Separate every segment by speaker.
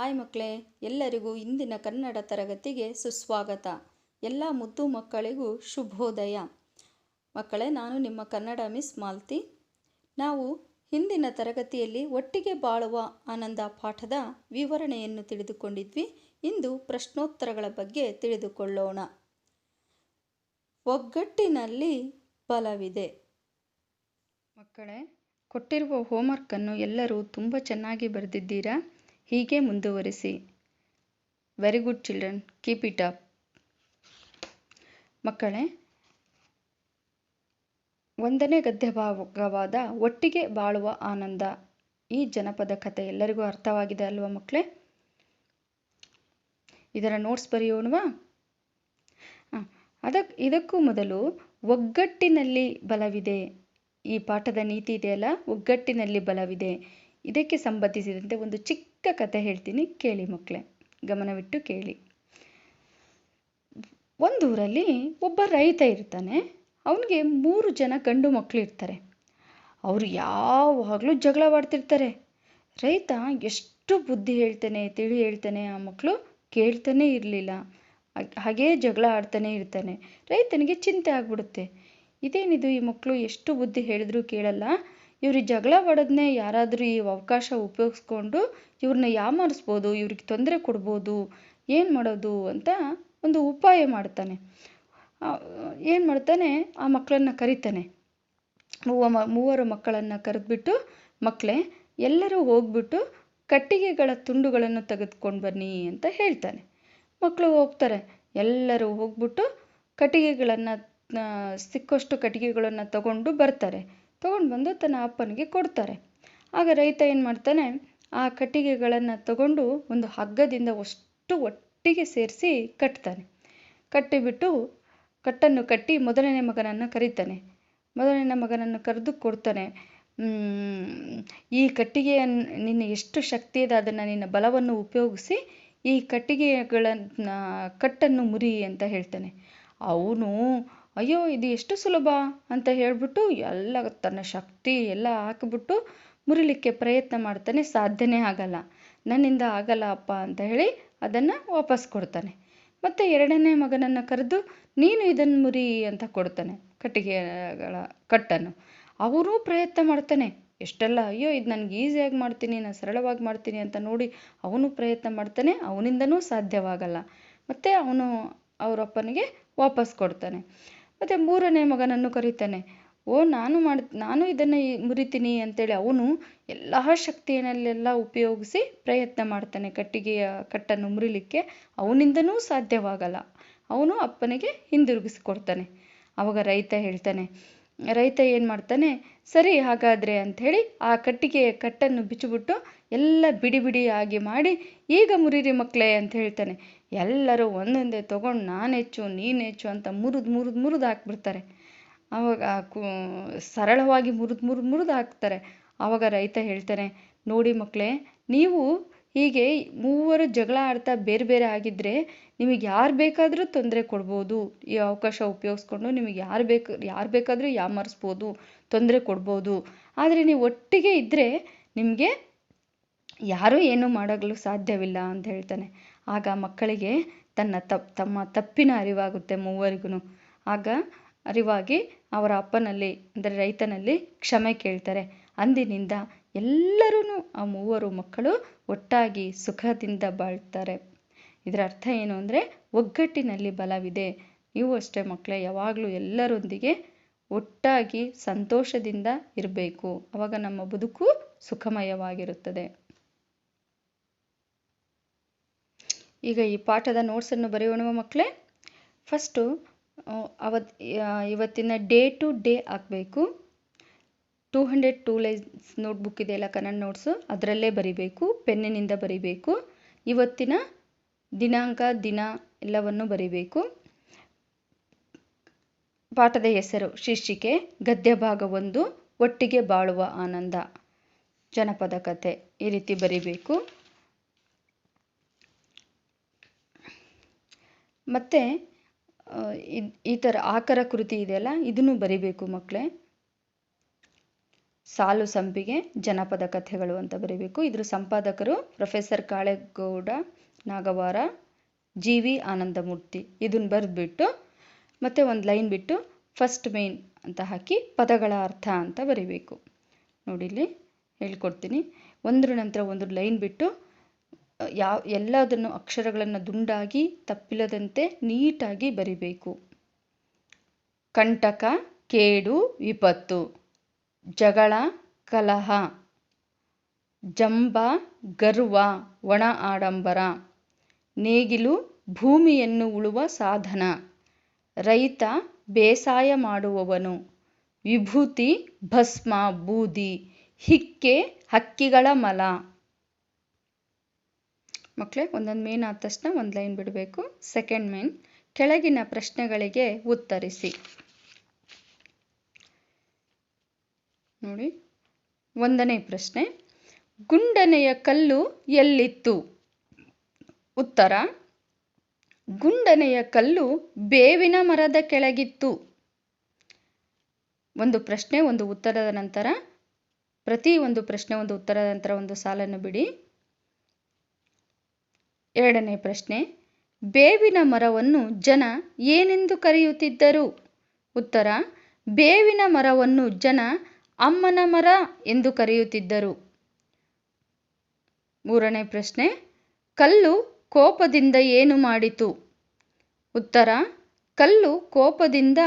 Speaker 1: Hi ಮಕ್ಕಳೇ, ಎಲ್ಲರಿಗೂ ಇಂದಿನ ಕನ್ನಡ ತರಗತಿಗೆ ಸುಸ್ವಾಗತ. ಎಲ್ಲ ಮುದ್ದು ಮಕ್ಕಳಿಗೂ ಶುಭೋದಯ. ಮಕ್ಕಳೇ, ನಾನು ನಿಮ್ಮ ಕನ್ನಡ ಮಿಸ್ ಮಾಲ್ತಿ. ನಾವು ಹಿಂದಿನ ತರಗತಿಯಲ್ಲಿ ಒಟ್ಟಿಗೆ ಬಾಳುವ ಆನಂದ ಪಾಠದ ವಿವರಣೆಯನ್ನು ತಿಳಿದುಕೊಂಡಿದ್ವಿ. ಇಂದು ಪ್ರಶ್ನೋತ್ತರಗಳ ಬಗ್ಗೆ ತಿಳಿದುಕೊಳ್ಳೋಣ. ಒಗ್ಗಟ್ಟಿನಲ್ಲಿ ಬಲವಿದೆ. ಮಕ್ಕಳೇ, ಕೊಟ್ಟಿರುವ ಹೋಮ್ವರ್ಕನ್ನು ಎಲ್ಲರೂ ತುಂಬ ಚೆನ್ನಾಗಿ ಬರೆದಿದ್ದೀರಾ? ಹೀಗೆ ಮುಂದುವರಿಸಿ. Very good children keep it up ಮಕ್ಕಳೇ, ಒಂದನೇ ಗದ್ಯ ಭಾಗವಾದ ಒಟ್ಟಿಗೆ ಬಾಳುವ ಆನಂದ ಈ ಜನಪದ ಕಥೆ ಎಲ್ಲರಿಗೂ ಅರ್ಥವಾಗಿದೆ ಅಲ್ವಾ ಮಕ್ಕಳೇ? ಇದರ ನೋಟ್ಸ್ ಬರೆಯೋಣವಾ? ಅದಕ್ಕೆ ಇದಕ್ಕೂ ಮೊದಲು ಒಗ್ಗಟ್ಟಿನಲ್ಲಿ ಬಲವಿದೆ. ಈ ಪಾಠದ ನೀತಿ ಇದೆಯಲ್ಲ? ಒಗ್ಗಟ್ಟಿನಲ್ಲಿ ಬಲವಿದೆ. ಇದಕ್ಕೆ ಸಂಬಂಧಿಸಿದಂತೆ ಒಂದು ಚಿಕ್ಕ ಕಥೆ ಹೇಳ್ತೀನಿ, ಕೇಳಿ ಮಕ್ಕಳೇ. ಗಮನವಿಟ್ಟು ಕೇಳಿ. ಒಂದೂರಲ್ಲಿ ಒಬ್ಬ ರೈತ ಇರ್ತಾನೆ, ಅವನಿಗೆ ಮೂರು ಜನ ಗಂಡು ಮಕ್ಕಳು ಇರ್ತಾರೆ. ಅವರು ಯಾವಾಗಲೂ ಜಗಳವಾಡ್ತಿರ್ತಾರೆ ರೈತ ಎಷ್ಟು ಬುದ್ಧಿ ಹೇಳ್ತಾನೆ, ತಿಳಿ ಹೇಳ್ತಾನೆ, ಆ ಮಕ್ಕಳು ಕೇಳ್ತಾನೆ ಇರಲಿಲ್ಲ. ಹಾಗೇ ಜಗಳ ಆಡ್ತಾನೆ ಇರ್ತಾನೆ. ರೈತನಿಗೆ ಚಿಂತೆ ಆಗ್ಬಿಡುತ್ತೆ. ಇದೇನಿದು ಈ ಮಕ್ಕಳು ಎಷ್ಟು ಬುದ್ಧಿ ಹೇಳಿದ್ರೂ ಕೇಳಲ್ಲ. ಇವ್ರಿಗೆ ಜಗಳ ಮಾಡೋದನ್ನೇ ಯಾರಾದರೂ ಈ ಅವಕಾಶ ಉಪಯೋಗಿಸ್ಕೊಂಡು ಇವ್ರನ್ನ ಯಾಮಾರಿಸ್ಬೋದು, ಇವ್ರಿಗೆ ತೊಂದರೆ ಕೊಡ್ಬೋದು, ಏನು ಮಾಡೋದು ಅಂತ ಒಂದು ಉಪಾಯ ಮಾಡ್ತಾನೆ. ಏನು ಮಾಡ್ತಾನೆ? ಆ ಮಕ್ಕಳನ್ನ ಕರೀತಾನೆ. ಮೂವ ಮೂವರು ಮಕ್ಕಳನ್ನು ಕರೆದ್ಬಿಟ್ಟು ಮಕ್ಕಳೇ ಎಲ್ಲರೂ ಹೋಗ್ಬಿಟ್ಟು ಕಟ್ಟಿಗೆಗಳ ತುಂಡುಗಳನ್ನು ತೆಗೆದುಕೊಂಡು ಬನ್ನಿ ಅಂತ ಹೇಳ್ತಾನೆ. ಮಕ್ಕಳು ಹೋಗ್ತಾರೆ. ಎಲ್ಲರೂ ಹೋಗ್ಬಿಟ್ಟು ಕಟ್ಟಿಗೆಗಳನ್ನು ಸಿಕ್ಕಷ್ಟು ಕಟ್ಟಿಗೆಗಳನ್ನು ತಗೊಂಡು ಬರ್ತಾರೆ. ತಗೊಂಡು ಬಂದು ತನ್ನ ಅಪ್ಪನಿಗೆ ಕೊಡ್ತಾರೆ. ಆಗ ರೈತ ಏನು ಮಾಡ್ತಾನೆ, ಆ ಕಟ್ಟಿಗೆಗಳನ್ನು ತಗೊಂಡು ಒಂದು ಹಗ್ಗದಿಂದ ಅಷ್ಟು ಒಟ್ಟಿಗೆ ಸೇರಿಸಿ ಕಟ್ತಾನೆ. ಕಟ್ಟಿಬಿಟ್ಟು ಕಟ್ಟನ್ನು ಕಟ್ಟಿ ಮೊದಲನೇ ಮಗನನ್ನು ಕರೀತಾನೆ. ಮೊದಲನೇ ಮಗನನ್ನು ಕರೆದು ಕೊಡ್ತಾನೆ ಈ ಕಟ್ಟಿಗೆಯನ್ನು ನಿನ್ನ ಎಷ್ಟು ಶಕ್ತಿ ಇದೆ ಅದನ್ನು ನಿನ್ನ ಬಲವನ್ನು ಉಪಯೋಗಿಸಿ ಈ ಕಟ್ಟಿಗೆಗಳನ್ನು ಕಟ್ಟನ್ನು ಮುರಿ ಅಂತ ಹೇಳ್ತಾನೆ. ಅವನು ಅಯ್ಯೋ, ಇದು ಎಷ್ಟು ಸುಲಭ ಅಂತ ಹೇಳಿಬಿಟ್ಟು ಎಲ್ಲ ತನ್ನ ಶಕ್ತಿ ಎಲ್ಲ ಹಾಕಿಬಿಟ್ಟು ಮುರಿಲಿಕ್ಕೆ ಪ್ರಯತ್ನ ಮಾಡ್ತಾನೆ. ಸಾಧ್ಯನೇ ಆಗಲ್ಲ. ನನ್ನಿಂದ ಆಗಲ್ಲ ಅಪ್ಪ ಅಂತ ಹೇಳಿ ಅದನ್ನು ವಾಪಸ್ ಕೊಡ್ತಾನೆ. ಮತ್ತೆ ಎರಡನೇ ಮಗನನ್ನು ಕರೆದು, ನೀನು ಇದನ್ನು ಮುರಿ ಅಂತ ಕೊಡ್ತಾನೆ, ಕಟ್ಟಿಗೆಗಳ ಕಟ್ಟನ್ನು. ಅವರೂ ಪ್ರಯತ್ನ ಮಾಡ್ತಾನೆ. ಎಷ್ಟೆಲ್ಲ, ಅಯ್ಯೋ, ಇದು ನನಗೆ ಈಸಿಯಾಗಿ ಮಾಡ್ತೀನಿ, ನಾನು ಸರಳವಾಗಿ ಮಾಡ್ತೀನಿ ಅಂತ ನೋಡಿ ಅವನು ಪ್ರಯತ್ನ ಮಾಡ್ತಾನೆ. ಅವನಿಂದನೂ ಸಾಧ್ಯವಾಗಲ್ಲ. ಮತ್ತೆ ಅವನು, ಅವರಪ್ಪನಿಗೆ ವಾಪಸ್ ಕೊಡ್ತಾನೆ. ಮತ್ತು ಮೂರನೇ ಮಗನನ್ನು ಕರೀತಾನೆ, ಓ ನಾನು ಮಾಡಿ, ನಾನು ಇದನ್ನು ಮುರಿತೀನಿ ಅಂತೇಳಿ ಅವನು ಎಲ್ಲ ಶಕ್ತಿಯನ್ನೆಲ್ಲ ಉಪಯೋಗಿಸಿ ಪ್ರಯತ್ನ ಮಾಡ್ತಾನೆ ಕಟ್ಟಿಗೆಯ ಕಟ್ಟನ್ನು ಮುರಿಲಿಕ್ಕೆ. ಅವನಿಂದನೂ ಸಾಧ್ಯವಾಗಲ್ಲ. ಅವನು ಅಪ್ಪನಿಗೆ ಹಿಂದಿರುಗಿಸ್ಕೊಡ್ತಾನೆ. ಅವಾಗ ರೈತ ಹೇಳ್ತಾನೆ, ರೈತ ಏನು ಮಾಡ್ತಾನೆ, ಸರಿ ಹಾಗಾದರೆ ಅಂಥೇಳಿ ಆ ಕಟ್ಟಿಗೆಯ ಕಟ್ಟನ್ನು ಬಿಚ್ಚಿಬಿಟ್ಟು ಎಲ್ಲ ಬಿಡಿ ಬಿಡಿಯಾಗಿ ಮಾಡಿ, ಈಗ ಮುರಿರಿ ಮಕ್ಕಳೇ ಅಂತ ಹೇಳ್ತಾನೆ. ಎಲ್ಲರೂ ಒಂದೊಂದೇ ತೊಗೊಂಡು ನಾನು ಹೆಚ್ಚು, ನೀನು ಹೆಚ್ಚು ಅಂತ ಮುರಿದು ಮುರಿದು ಮುರಿದು ಹಾಕ್ಬಿಡ್ತಾರೆ. ಆವಾಗ ಸರಳವಾಗಿ ಮುರಿದು ಮುರಿದು ಮುರಿದು ಹಾಕ್ತಾರೆ. ಆವಾಗ ರೈತ ಹೇಳ್ತಾನೆ, ನೋಡಿ ಮಕ್ಕಳೇ ನೀವು ಹೀಗೆ ಮೂವರು ಜಗಳ ಆಡ್ತಾ ಬೇರೆ ಬೇರೆ ಆಗಿದ್ದರೆ ನಿಮಗೆ ಯಾರು ಬೇಕಾದರೂ ತೊಂದರೆ ಕೊಡ್ಬೋದು. ಈ ಅವಕಾಶ ಉಪಯೋಗಿಸ್ಕೊಂಡು ನಿಮಗೆ ಯಾರು ಬೇಕು, ಯಾರು ಬೇಕಾದರೂ ಯಾಮಾರಿಸ್ಬೋದು, ತೊಂದರೆ ಕೊಡ್ಬೋದು. ಆದರೆ ನೀವು ಒಟ್ಟಿಗೆ ಇದ್ದರೆ ನಿಮಗೆ ಯಾರೂ ಏನೂ ಮಾಡಲು ಸಾಧ್ಯವಿಲ್ಲ ಅಂತ ಹೇಳ್ತಾನೆ. ಆಗ ಮಕ್ಕಳಿಗೆ ತನ್ನ ತಪ್, ತಮ್ಮ ತಪ್ಪಿನ ಅರಿವಾಗುತ್ತೆ ಮೂವರಿಗೂ ಆಗ ಅರಿವಾಗಿ ಅವರ ಅಪ್ಪನಲ್ಲಿ, ಅಂದರೆ ರೈತನಲ್ಲಿ ಕ್ಷಮೆ ಕೇಳ್ತಾರೆ. ಅಂದಿನಿಂದ ಎಲ್ಲರೂ ಆ ಮೂವರು ಮಕ್ಕಳು ಒಟ್ಟಾಗಿ ಸುಖದಿಂದ ಬಾಳ್ತಾರೆ. ಇದರ ಅರ್ಥ ಏನು ಅಂದರೆ ಒಗ್ಗಟ್ಟಿನಲ್ಲಿ ಬಲವಿದೆ. ನೀವು ಅಷ್ಟೇ ಮಕ್ಕಳೇ, ಯಾವಾಗಲೂ ಎಲ್ಲರೊಂದಿಗೆ ಒಟ್ಟಾಗಿ ಸಂತೋಷದಿಂದ ಇರಬೇಕು. ಆವಾಗ ನಮ್ಮ ಬದುಕು ಸುಖಮಯವಾಗಿರುತ್ತದೆ. ಈಗ ಈ ಪಾಠದ ನೋಟ್ಸನ್ನು ಬರೆಯೋಣ ಮಕ್ಕಳೇ ಫಸ್ಟು ಅವತ್ ಇವತ್ತಿನ ಡೇ ಟು ಡೇ ಹಾಕಬೇಕು two hundred two lines notebook ಇದೆಯಲ್ಲ ಕನ್ನಡ ನೋಟ್ಸು ಅದರಲ್ಲೇ ಬರಿಬೇಕು, ಪೆನ್ನಿನಿಂದ ಬರಿಬೇಕು. ಇವತ್ತಿನ ದಿನಾಂಕ, ದಿನ ಎಲ್ಲವನ್ನು ಬರಿಬೇಕು. ಪಾಠದ ಹೆಸರು, ಶೀರ್ಷಿಕೆ, ಗದ್ಯ ಭಾಗ ಒಂದು, ಒಟ್ಟಿಗೆ ಬಾಳುವ ಆನಂದ. ಜನಪದ ಕಥೆ ಈ ರೀತಿ ಬರಿಬೇಕು. ಮತ್ತು ಈ ಥರ ಆಕರ ಕೃತಿ ಇದೆಯಲ್ಲ, ಇದನ್ನು ಬರಿಬೇಕು ಮಕ್ಕಳೇ ಸಾಲು ಸಂಪಿಗೆ ಜನಪದ ಕಥೆಗಳು ಅಂತ ಬರಿಬೇಕು. ಇದ್ರ ಸಂಪಾದಕರು professor Kalegowda, Nagavara G V Anandamurthy. ಇದನ್ನು ಬರೆದ್ಬಿಟ್ಟು, ಮತ್ತೆ ಒಂದು ಲೈನ್ ಬಿಟ್ಟು ಫಸ್ಟ್ ಮೇನ್ ಅಂತ ಹಾಕಿ ಪದಗಳ ಅರ್ಥ ಅಂತ ಬರಿಬೇಕು. ನೋಡಿಲ್ಲಿ ಹೇಳ್ಕೊಡ್ತೀನಿ. ಒಂದ್ರ ನಂತರ ಒಂದು ಲೈನ್ ಬಿಟ್ಟು ಯಾವ ಎಲ್ಲದನ್ನು ಅಕ್ಷರಗಳನ್ನು ದುಂಡಾಗಿ, ತಪ್ಪಿಲ್ಲದಂತೆ ನೀಟಾಗಿ ಬರಿಬೇಕು. ಕಂಟಕ, ಕೇಡು, ವಿಪತ್ತು. ಜಗಳ, ಕಲಹ. ಜಂಬ, ಗರ್ವ, ಒಣ ಆಡಂಬರ. ನೇಗಿಲು, ಭೂಮಿಯನ್ನು ಉಳುವ ಸಾಧನ. ರೈತ, ಬೇಸಾಯ ಮಾಡುವವನು. ವಿಭೂತಿ, ಭಸ್ಮ, ಬೂದಿ. ಹಿಕ್ಕೆ, ಹಕ್ಕಿಗಳ ಮಲ. ಮಕ್ಕಳೇ ಒಂದೊಂದು ಮೇನ್ ಆದ ತಕ್ಷಣ ಒಂದು ಲೈನ್ ಬಿಡಬೇಕು. ಸೆಕೆಂಡ್ ಮೇನ್ ಕೆಳಗಿನ ಪ್ರಶ್ನೆಗಳಿಗೆ ಉತ್ತರಿಸಿ. ನೋಡಿ, ಒಂದನೇ ಪ್ರಶ್ನೆ, ಗುಂಡನೆಯ ಕಲ್ಲು ಎಲ್ಲಿತ್ತು? ಉತ್ತರ, ಗುಂಡನೆಯ ಕಲ್ಲು ಬೇವಿನ ಮರದ ಕೆಳಗಿತ್ತು. ಒಂದು ಪ್ರಶ್ನೆ, ಒಂದು ಉತ್ತರದ ನಂತರ, ಪ್ರತಿ ಒಂದು ಪ್ರಶ್ನೆ, ಒಂದು ಉತ್ತರದ ನಂತರ ಒಂದು ಸಾಲನ್ನು ಬಿಡಿ. ಎರಡನೇ ಪ್ರಶ್ನೆ, ಬೇವಿನ ಮರವನ್ನು ಜನ ಏನೆಂದು ಕರೆಯುತ್ತಿದ್ದರು? ಉತ್ತರ, ಬೇವಿನ ಮರವನ್ನು ಜನ ಅಮ್ಮನ ಮರ ಎಂದು ಕರೆಯುತ್ತಿದ್ದರು. ಮೂರನೇ ಪ್ರಶ್ನೆ, ಕಲ್ಲು ಕೋಪದಿಂದ ಏನು ಮಾಡಿತು? ಉತ್ತರ, ಕಲ್ಲು ಕೋಪದಿಂದ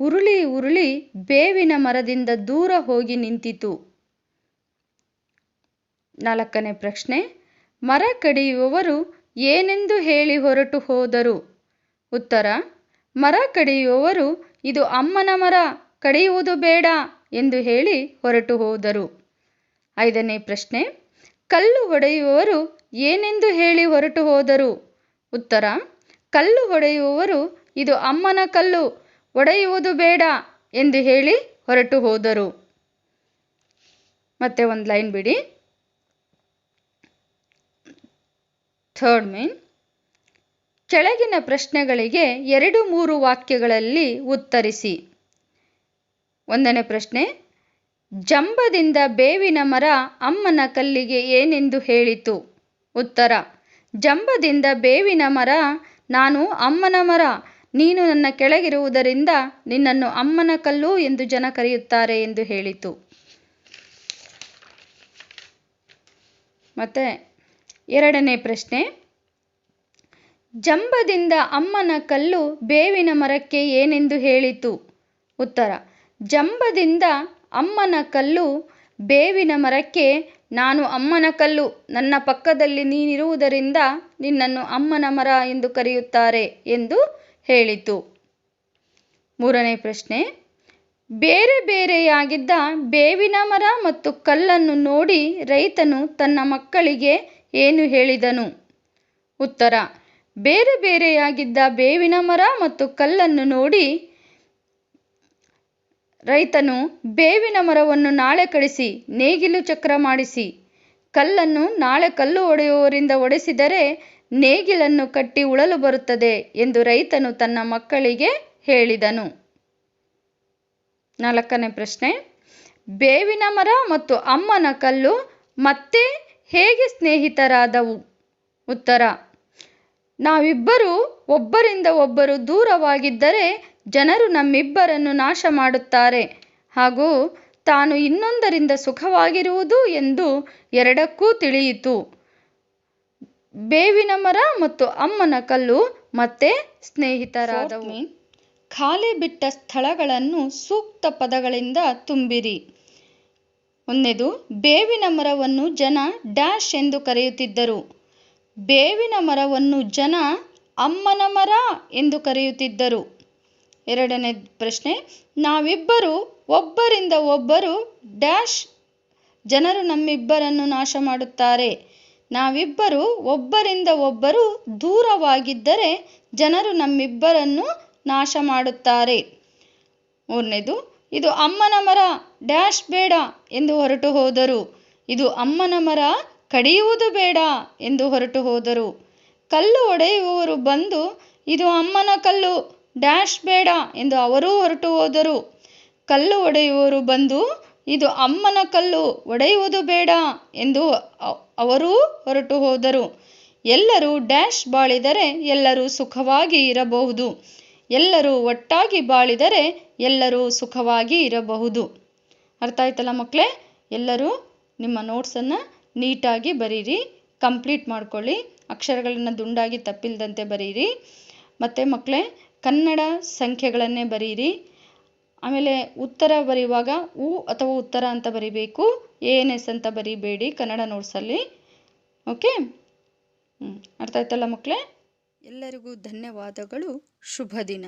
Speaker 1: ಉರುಳಿ ಉರುಳಿ ಬೇವಿನ ಮರದಿಂದ ದೂರ ಹೋಗಿ ನಿಂತಿತು. ನಾಲ್ಕನೇ ಪ್ರಶ್ನೆ ಮರ ಕಡಿಯುವವರು ಏನೆಂದು ಹೇಳಿ ಹೊರಟು ಹೋದರು? ಉತ್ತರ, ಮರ ಕಡಿಯುವವರು, ಇದು ಅಮ್ಮನ ಮರ, ಕಡಿಯುವುದು ಬೇಡ ಎಂದು ಹೇಳಿ ಹೊರಟು ಹೋದರು. ಐದನೇ ಪ್ರಶ್ನೆ, ಕಲ್ಲು ಹೊಡೆಯುವವರು ಏನೆಂದು ಹೇಳಿ ಹೊರಟು ಹೋದರು? ಉತ್ತರ, ಕಲ್ಲು ಹೊಡೆಯುವವರು, ಇದು ಅಮ್ಮನ ಕಲ್ಲು, ಒಡೆಯುವುದು ಬೇಡ ಎಂದು ಹೇಳಿ ಹೊರಟು ಹೋದರು. ಮತ್ತೆ ಒಂದು ಲೈನ್ ಬಿಡಿ. Third main. ಕೆಳಗಿನ ಪ್ರಶ್ನೆಗಳಿಗೆ ಎರಡು ಮೂರು ವಾಕ್ಯಗಳಲ್ಲಿ ಉತ್ತರಿಸಿ. ಒಂದನೇ ಪ್ರಶ್ನೆ, ಜಂಬದಿಂದ ಬೇವಿನ ಮರ ಅಮ್ಮನ ಕಲ್ಲಿಗೆ ಏನೆಂದು ಹೇಳಿತು? ಉತ್ತರ, ಜಂಬದಿಂದ ಬೇವಿನ ಮರ, ನಾನು ಅಮ್ಮನ ಮರ, ನೀನು ನನ್ನ ಕೆಳಗಿರುವುದರಿಂದ ನಿನ್ನನ್ನು ಅಮ್ಮನ ಕಲ್ಲು ಎಂದು ಜನ ಕರೆಯುತ್ತಾರೆ ಎಂದು ಹೇಳಿತು. ಮತ್ತೆ ಎರಡನೇ ಪ್ರಶ್ನೆ. ಜಂಬದಿಂದ ಅಮ್ಮನ ಕಲ್ಲು ಬೇವಿನ ಮರಕ್ಕೆ ಏನೆಂದು ಹೇಳಿತು? ಉತ್ತರ. ಜಂಬದಿಂದ ಅಮ್ಮನ ಕಲ್ಲು ಬೇವಿನ ಮರಕ್ಕೆ ನಾನು ಅಮ್ಮನ ಕಲ್ಲು. ನನ್ನ ಪಕ್ಕದಲ್ಲಿ ನೀನಿರುವುದರಿಂದ ನಿನ್ನನ್ನು ಅಮ್ಮನ ಮರ ಎಂದು ಕರೆಯುತ್ತಾರೆ ಎಂದು ಹೇಳಿತು. ಮೂರನೇ ಪ್ರಶ್ನೆ. ಬೇರೆ ಬೇರೆಯಾಗಿದ್ದ ಬೇವಿನ ಮರ ಮತ್ತು ಕಲ್ಲನ್ನು ನೋಡಿ ರೈತನು ತನ್ನ ಮಕ್ಕಳಿಗೆ ಏನು ಹೇಳಿದನು? ಉತ್ತರ, ಬೇರೆ ಬೇರೆಯಾಗಿದ್ದ ಬೇವಿನ ಮರ ಮತ್ತು ಕಲ್ಲನ್ನು ನೋಡಿ ರೈತನು, ಬೇವಿನ ಮರವನ್ನು ನಾಳೆ ಕಳಿಸಿ ನೇಗಿಲು ಚಕ್ರ ಮಾಡಿಸಿ, ಕಲ್ಲನ್ನು ನಾಳೆ ಕಲ್ಲು ಒಡೆಯುವವರಿಂದ ಒಡೆಸಿದರೆ ನೇಗಿಲನ್ನು ಕಟ್ಟಿ ಉಳಲು ಬರುತ್ತದೆ ಎಂದು ರೈತನು ತನ್ನ ಮಕ್ಕಳಿಗೆ ಹೇಳಿದನು. ನಾಲ್ಕನೇ ಪ್ರಶ್ನೆ, ಬೇವಿನ ಮರ ಮತ್ತು ಅಮ್ಮನ ಕಲ್ಲು ಮತ್ತೆ ಹೇಗೆ ಸ್ನೇಹಿತರಾದವು? ಉತ್ತರ, ನಾವಿಬ್ಬರು ಒಬ್ಬರಿಂದ ಒಬ್ಬರು ದೂರವಾಗಿದ್ದರೆ ಜನರು ನಮ್ಮಿಬ್ಬರನ್ನು ನಾಶ ಮಾಡುತ್ತಾರೆ. ಹಾಗೂ ತಾನು ಇನ್ನೊಂದರಿಂದ ಸುಖವಾಗಿರುವುದು ಎಂದು ಎರಡಕ್ಕೂ ತಿಳಿಯಿತು. ಬೇವಿನ ಮರ ಮತ್ತು ಅಮ್ಮನ ಕಲ್ಲು ಮತ್ತೆ ಸ್ನೇಹಿತರಾದವು. ಖಾಲಿ ಬಿಟ್ಟ ಸ್ಥಳಗಳನ್ನು ಸೂಕ್ತ ಪದಗಳಿಂದ ತುಂಬಿರಿ. ಒಂದನೇದು ಬೇವಿನ ಮರವನ್ನು ಜನ ಡ್ಯಾಶ್ ಎಂದು ಕರೆಯುತ್ತಿದ್ದರು. ಬೇವಿನ ಮರವನ್ನು ಜನ ಅಮ್ಮನ ಮರ ಎಂದು ಕರೆಯುತ್ತಿದ್ದರು. ಎರಡನೇ ಪ್ರಶ್ನೆ, ನಾವಿಬ್ಬರು, ಒಬ್ಬರಿಂದ ಒಬ್ಬರು ಡ್ಯಾಶ್ ಜನರು ನಮ್ಮಿಬ್ಬರನ್ನು ನಾಶ ಮಾಡುತ್ತಾರೆ. ನಾವಿಬ್ಬರು, ಒಬ್ಬರಿಂದ ಒಬ್ಬರು ದೂರವಾಗಿದ್ದರೆ ಜನರು ನಮ್ಮಿಬ್ಬರನ್ನು ನಾಶ ಮಾಡುತ್ತಾರೆ. ಮೂರನೇದು ಇದು ಅಮ್ಮನ ಮರ, ಡ್ಯಾಶ್ ಬೇಡ ಎಂದು ಹೊರಟು ಹೋದರು. ಇದು ಅಮ್ಮನ ಮರ, ಕಡಿಯುವುದು ಬೇಡ ಎಂದು ಹೊರಟು ಹೋದರು. ಕಲ್ಲು ಒಡೆಯುವವರು ಬಂದು, ಇದು ಅಮ್ಮನ ಕಲ್ಲು, ಡ್ಯಾಶ್ ಬೇಡ ಎಂದು ಅವರೂ ಹೊರಟು ಹೋದರು. ಕಲ್ಲು ಒಡೆಯುವವರು ಬಂದು, ಇದು ಅಮ್ಮನ ಕಲ್ಲು, ಒಡೆಯುವುದು ಬೇಡ ಎಂದು ಅವರೂ ಹೊರಟು ಹೋದರು. ಎಲ್ಲರೂ ಡ್ಯಾಶ್ ಬಾಳಿದರೆ ಎಲ್ಲರೂ ಸುಖವಾಗಿ ಇರಬಹುದು. ಎಲ್ಲರೂ ಒಟ್ಟಾಗಿ ಬಾಳಿದರೆ ಎಲ್ಲರೂ ಸುಖವಾಗಿ ಇರಬಹುದು. ಅರ್ಥ ಆಯ್ತಲ್ಲ ಮಕ್ಕಳೇ ಎಲ್ಲರೂ ನಿಮ್ಮ ನೋಟ್ಸನ್ನು ನೀಟಾಗಿ ಬರೀರಿ ಕಂಪ್ಲೀಟ್ ಮಾಡ್ಕೊಳ್ಳಿ. ಅಕ್ಷರಗಳನ್ನು ದುಂಡಾಗಿ ತಪ್ಪಿಲ್ದಂತೆ ಬರೀರಿ. ಮತ್ತು ಮಕ್ಕಳೇ ಕನ್ನಡ ಸಂಖ್ಯೆಗಳನ್ನೇ ಬರೀರಿ. ಆಮೇಲೆ ಉತ್ತರ ಬರೆಯುವಾಗ ಉ ಅಥವಾ ಉತ್ತರ ಅಂತ ಬರಿಬೇಕು. ಎ ಎನ್ ಎಸ್ ಅಂತ ಬರಿಬೇಡಿ ಕನ್ನಡ ನೋಟ್ಸಲ್ಲಿ ಓಕೆ? ಹ್ಞೂ ಅರ್ಥ ಆಯ್ತಲ್ಲ ಮಕ್ಕಳೇ ಎಲ್ಲರಿಗೂ ಧನ್ಯವಾದಗಳು. ಶುಭ ದಿನ.